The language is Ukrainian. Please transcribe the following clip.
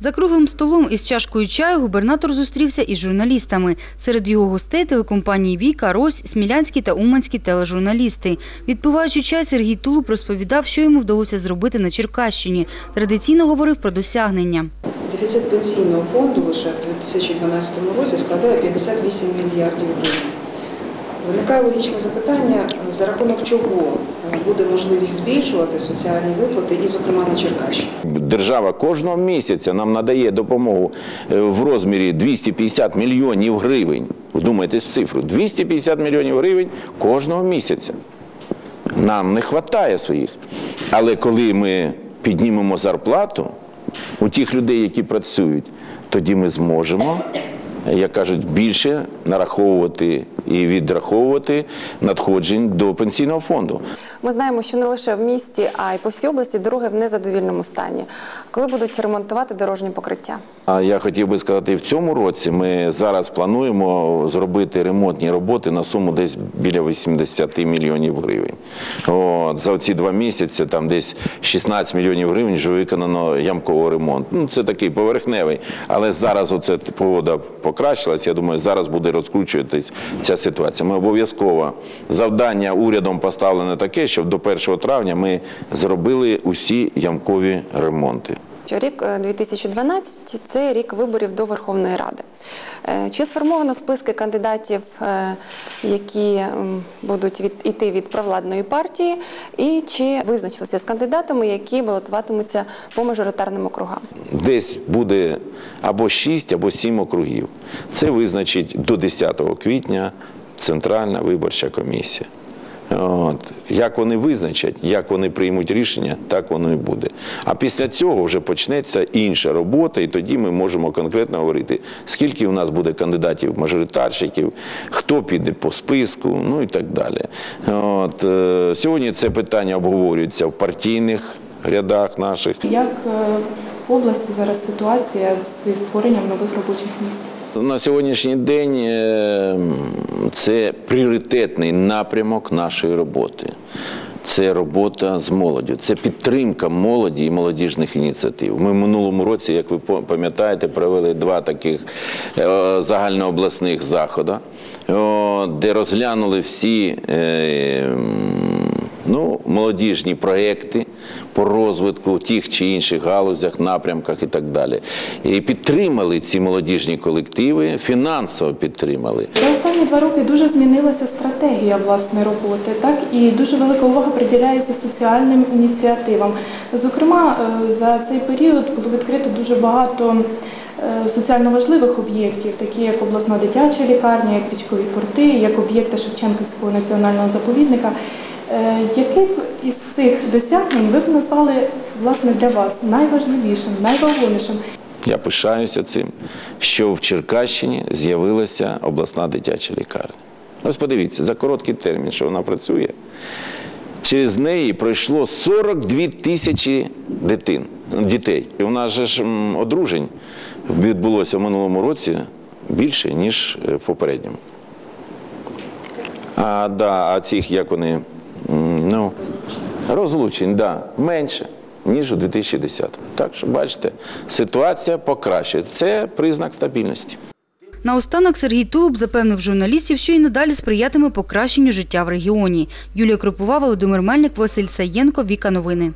За круглим столом із чашкою чаю губернатор зустрівся із журналістами. Серед його гостей телекомпанії Віка, Рось, Смілянські та Уманські тележурналісти. Відпиваючи чай, Сергій Тулуб розповідав, що йому вдалося зробити на Черкащині. Традиційно говорив про досягнення. Дефіцит пенсійного фонду лише в 2012 році складає 58 мільярдів гривень. Виникає логічне запитання, за рахунок чого буде можливість збільшувати соціальні виплати, і, зокрема, на Черкащині. Держава кожного місяця нам надає допомогу е, в розмірі 250 мільйонів гривень. Вдумайтесь цифру. 250 мільйонів гривень кожного місяця. Нам не вистачає своїх. Але коли ми піднімемо зарплату у тих людей, які працюють, тоді ми зможемо, як кажуть, більше нараховувати і відраховувати надходжень до пенсійного фонду. Ми знаємо, що не лише в місті, а й по всій області дороги в незадовільному стані. Коли будуть ремонтувати дорожні покриття? А я хотів би сказати, в цьому році ми зараз плануємо зробити ремонтні роботи на суму десь біля 80 мільйонів гривень. От, за ці два місяці там десь 16 мільйонів гривень вже виконано ямковий ремонт. Ну, це такий поверхневий. Але зараз оце погода покращилась. Я думаю, зараз буде розкручуватись ця ситуація. Ми обов'язково завдання урядом поставлене таке, щоб до 1 травня ми зробили усі ямкові ремонти. Що рік е, 2012 – це рік виборів до Верховної Ради. Е, Чи сформовано списки кандидатів, е, які будуть від, іти від провладної партії, і чи визначилися з кандидатами, які балотуватимуться по мажоритарним округам? Десь буде або 6, або 7 округів. Це визначить до 10 квітня Центральна виборча комісія. От. Як вони визначать, як вони приймуть рішення, так воно і буде. А після цього вже почнеться інша робота, і тоді ми можемо конкретно говорити, скільки у нас буде кандидатів-мажоритарщиків, хто піде по списку, ну і так далі. От. е, Сьогодні це питання обговорюється в партійних рядах наших. Як е, в області зараз ситуація зі створенням нових робочих місць? На сьогоднішній день е, це пріоритетний напрямок нашої роботи. Це робота з молоддю, це підтримка молоді і молодіжних ініціатив. Ми минулому році, як ви пам'ятаєте, провели два таких е, загальнообласних заходи, де розглянули всі е, ну, молодіжні проекти по розвитку тих чи інших галузях, напрямках і так далі. І підтримали ці молодіжні колективи, фінансово підтримали. За останні два роки дуже змінилася стратегія власне роботи, так і дуже велика увага приділяється соціальним ініціативам. Зокрема, е, за цей період було відкрито дуже багато е, соціально важливих об'єктів, такі як обласна дитяча лікарня, як річкові порти, як об'єкти Шевченківського національного заповідника. Е, Який б із цих досягнень ви б назвали власне для вас найважливішим, найвагомішим? Я пишаюся цим, що в Черкащині з'явилася обласна дитяча лікарня. Ось подивіться, за короткий термін, що вона працює, через неї пройшло 42 тисячі дитин, дітей. І у нас же ж одружень відбулося в минулому році більше, ніж е, в попередньому. А, да, а цих, як вони, розлучень, да, менше, ніж у 2010. Так що, бачите, ситуація покращується. Це признак стабільності. Наостанок Сергій Тулуб запевнив журналістів, що і надалі сприятиме покращенню життя в регіоні. Юлія Кропова, Володимир Мельник, Василь Саєнко, Віка Новини.